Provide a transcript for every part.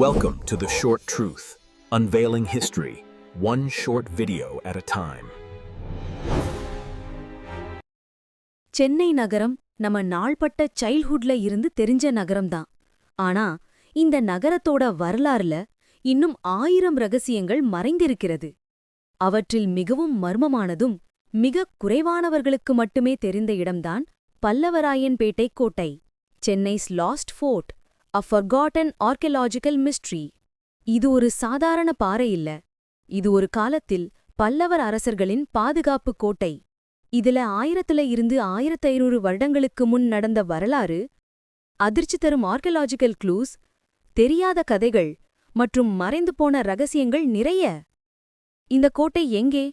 Welcome to The Short Truth, unveiling history, one short video at a time. Chennai நகரம் நம்ம நாள்பட்ட சைல்ட்ஹுட்ல இருந்து தெரிஞ்ச நகரம்தான். ஆனா இந்த நகரத்தோட வரலாறுல இன்னும் ஆயிரம் ரகசியங்கள் மறைந்திருக்கிறது. அவற்றில் மிகவும் மர்மமானதும் மிக குறைவானவர்களுக்கு மட்டுமே தெரிந்த இடம்தான் பல்லவராயன்பேட்டை கோட்டை. Chennai's lost fort a forgotten archaeological mystery இது ஒரு சாதாரண பாறை இல்ல. இது ஒரு காலத்தில் பல்லவர் அரசர்களின் பாதுகாப்பு கோட்டை. இதுல ஆயிரத்துல இருந்து ஆயிரத்து ஐநூறு வருடங்களுக்கு முன் நடந்த வரலாறு அதிர்ச்சி தரும் ஆர்கியலாஜிக்கல் க்ளூஸ் தெரியாத கதைகள் மற்றும் மறைந்து போன ரகசியங்கள் நிறைய. இந்த கோட்டை எங்கே?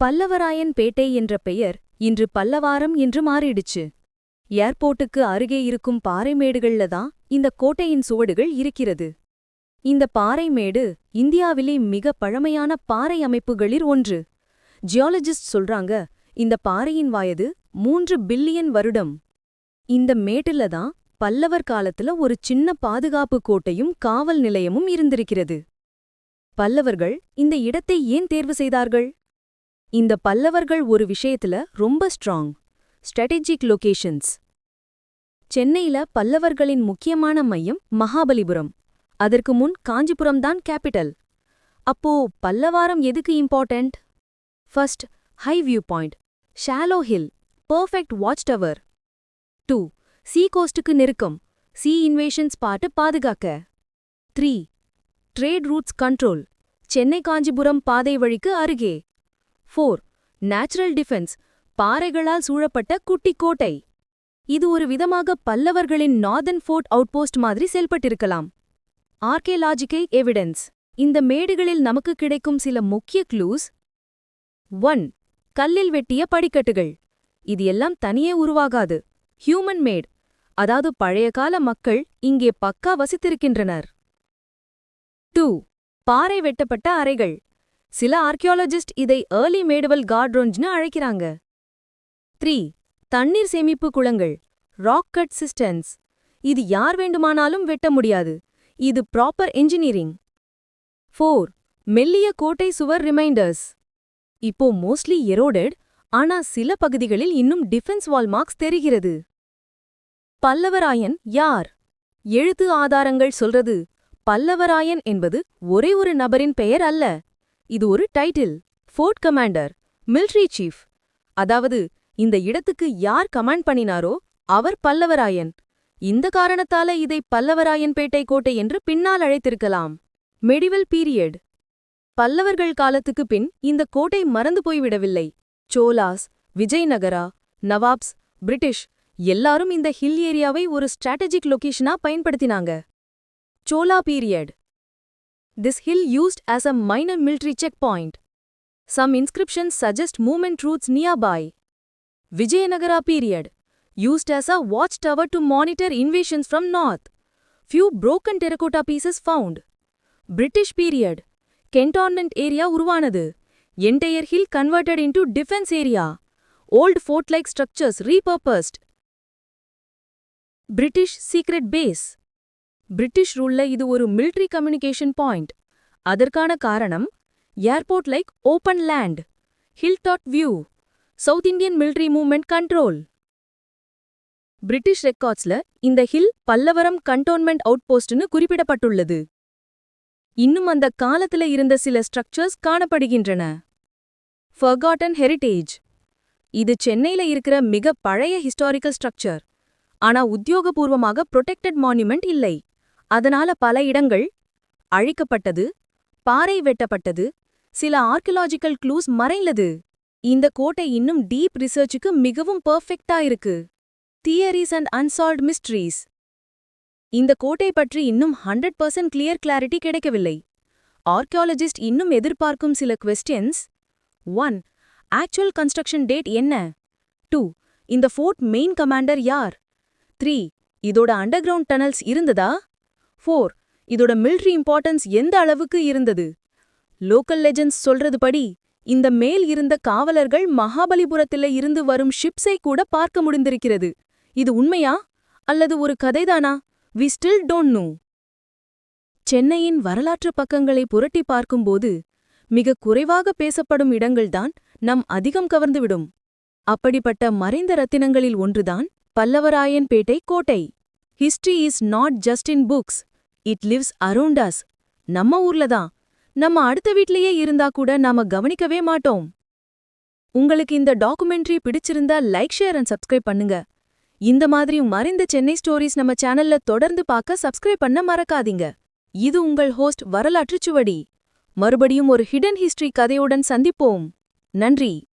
பல்லவராயன் பேட்டை என்ற பெயர் இன்று பல்லவாரம் என்று மாறிடுச்சு. ஏர்போர்ட்டுக்கு அருகே இருக்கும் பாறைமேடுகள்ல தான் இந்த கோட்டையின் சுவடுகள் இருக்கிறது. இந்த பாறைமேடு இந்தியாவிலே மிக பழமையான பாறை அமைப்புகளில் ஒன்று. ஜியாலஜிஸ்ட் சொல்றாங்க இந்த பாறையின் வயது மூன்று பில்லியன் வருடம். இந்த மேட்டுல தான் பல்லவர் காலத்துல ஒரு சின்ன பாதுகாப்பு கோட்டையும் காவல் நிலையமும் இருந்திருக்கிறது. பல்லவர்கள் இந்த இடத்தை ஏன் தேர்வு செய்தார்கள்? இந்த பல்லவர்கள் ஒரு விஷயத்துல ரொம்ப ஸ்ட்ராங். Strategic locations. சென்னையில பல்லவர்களின் முக்கியமான மையம் மகாபலிபுரம். அதற்கு முன் காஞ்சிபுரம் தான் கேபிட்டல். அப்போ பல்லவாரம் எதுக்கு important? First high view point. Shallow hill perfect watch tower. Two sea கோஸ்டுக்கு நெருக்கம். சீ இன்வேஷன்ஸ் பாட்டு பாதுகாக்க. Three trade routes control. Chennai Kanchipuram பாதை வழிக்கு அருகே. Four natural defence. பாறைகளால் சூழப்பட்ட குட்டி கோட்டை. இது ஒரு விதமாக பல்லவர்களின் நார்தன் ஃபோர்ட் அவுட்போஸ்ட் மாதிரி செயல்பட்டிருக்கலாம். ஆர்கேலாஜிக்கல் எவிடன்ஸ். இந்த மேடுகளில் நமக்கு கிடைக்கும் சில முக்கிய க்ளூஸ். ஒன். கல்லில் வெட்டிய படிக்கட்டுகள். இது எல்லாம் தனியே உருவாகாது. Human made. அதாவது பழைய கால மக்கள் இங்கே பக்கா வசித்திருக்கின்றனர். டூ. பாறை வெட்டப்பட்ட அறைகள். சில ஆர்கியாலஜிஸ்ட் இதை ஏர்லி மேடுவல் கார்ட்ரோஞ்ச்னு அழைக்கிறாங்க. த்ரீ தண்ணீர் சேமிப்பு குளங்கள் ராக் கட் சிஸ்டன்ஸ் இது யார் வேண்டுமானாலும் வெட்ட முடியாது. இது ப்ராப்பர் என்ஜினியரிங் ஃபோர் மெல்லிய கோட்டை சுவர் ரிமைண்டர்ஸ் இப்போ மோஸ்ட்லி எரோடட் ஆனா சில பகுதிகளில் இன்னும் டிஃபென்ஸ் வால் மார்க்ஸ் தெரிகிறது. பல்லவராயன் யார்? எழுத்து ஆதாரங்கள் சொல்றது பல்லவராயன் என்பது ஒரே ஒரு நபரின் பெயர் அல்ல. இது ஒரு title fort commander military chief அதாவது இந்த இடத்துக்கு யார் கமாண்ட் பண்ணினாரோ அவர் பல்லவராயன். இந்த காரணத்தால இதை பல்லவராயன்பேட்டை கோட்டை என்று பின்னால் அழைத்திருக்கலாம். மெடிவல் பீரியட் பல்லவர்கள் காலத்துக்கு பின் இந்த கோட்டை மறந்து போய்விடவில்லை. சோலாஸ் விஜயநகரா நவாப்ஸ் பிரிட்டிஷ் எல்லாரும் இந்த ஹில் ஏரியாவை ஒரு ஸ்ட்ராட்டஜிக் லொகேஷனா பயன்படுத்தினாங்க. Chola period this hill used as a minor military check point some inscriptions suggest movement routes by Vijayanagara period, used as a watchtower to monitor invasions from north. Few broken terracotta pieces found. British period, cantonment area உருவானது. Entire hill converted into defense area. Old fort-like structures repurposed. British secret base. British ரூல்ல இது ஒரு military communication point. அதற்கான காரணம் airport like open land hilltop view South Indian military movement control. British ரெக்கார்ட்ஸ்ல இந்த hill Pallavaram cantonment அவுட்போஸ்ட்னு குறிப்பிடப்பட்டுள்ளது. இன்னும் அந்த காலத்துல இருந்த சில ஸ்ட்ரக்சர்ஸ் காணப்படுகின்றன. Forgotten heritage. இது சென்னையில இருக்கிற மிக பழைய ஹிஸ்டாரிக்கல் ஸ்ட்ரக்சர். ஆனா உத்தியோகபூர்வமாக புரொடெக்டட் மான்யூமெண்ட் இல்லை. அதனால பல இடங்கள் அழிக்கப்பட்டது பாறை வெட்டப்பட்டது சில ஆர்கியலாஜிக்கல் க்ளூஸ் மறைந்தது. இந்த கோட்டை இன்னும் டீப் ரிசர்ச்சுக்கு மிகவும் பெர்ஃபெக்ட்டா இருக்கு. Theories and unsolved mysteries. இந்த கோட்டை பற்றி இன்னும் ஹண்ட்ரட் பர்சன்ட் கிளியர் கிளாரிட்டி கிடைக்கவில்லை. ஆர்கியாலஜிஸ்ட் இன்னும் எதிர்பார்க்கும் சில questions one actual construction date two? Two இந்த ஃபோர்ட் மெயின் கமாண்டர் யார்? த்ரீ இதோட அண்டர் கிரவுண்ட் டனல்ஸ் இருந்ததா? ஃபோர் இதோட மிலிட்ரி இம்பார்ட்டன்ஸ் எந்த அளவுக்கு இருந்தது? லோக்கல் லெஜண்ட்ஸ் சொல்றது படி இந்த மேல் இருந்த காவலர்கள் மகாபலிபுரத்தில இருந்து வரும் ஷிப்ஸை கூட பார்க்க முடிந்திருக்கிறது. இது உண்மையா? அல்லது ஒரு கதைதானா? We still don't know. சென்னையின் வரலாற்று பக்கங்களை புரட்டி பார்க்கும்போது மிக குறைவாக பேசப்படும் இடங்கள்தான் நம் அதிகம் கவர்ந்துவிடும். அப்படிப்பட்ட மறைந்த ரத்தினங்களில் ஒன்றுதான் பல்லவராயன்பேட்டை கோட்டை. History is not just in books it lives around us நம்ம ஊர்ல தான். நம்ம அடுத்த வீட்லயே இருந்தா கூட நாம கவனிக்கவே மாட்டோம். உங்களுக்கு இந்த டாக்குமெண்ட்ரி பிடிச்சிருந்தா லைக் ஷேர் அண்ட் சப்ஸ்கிரைப் பண்ணுங்க. இந்த மாதிரி மறைந்த சென்னை ஸ்டோரிஸ் நம்ம சேனல்ல தொடர்ந்து பார்க்க சப்ஸ்கிரைப் பண்ண மறக்காதீங்க. இது உங்கள் ஹோஸ்ட் வரலாற்றுச் சுவடி. மறுபடியும் ஒரு ஹிடன் ஹிஸ்டரி கதையுடன் சந்திப்போம். நன்றி.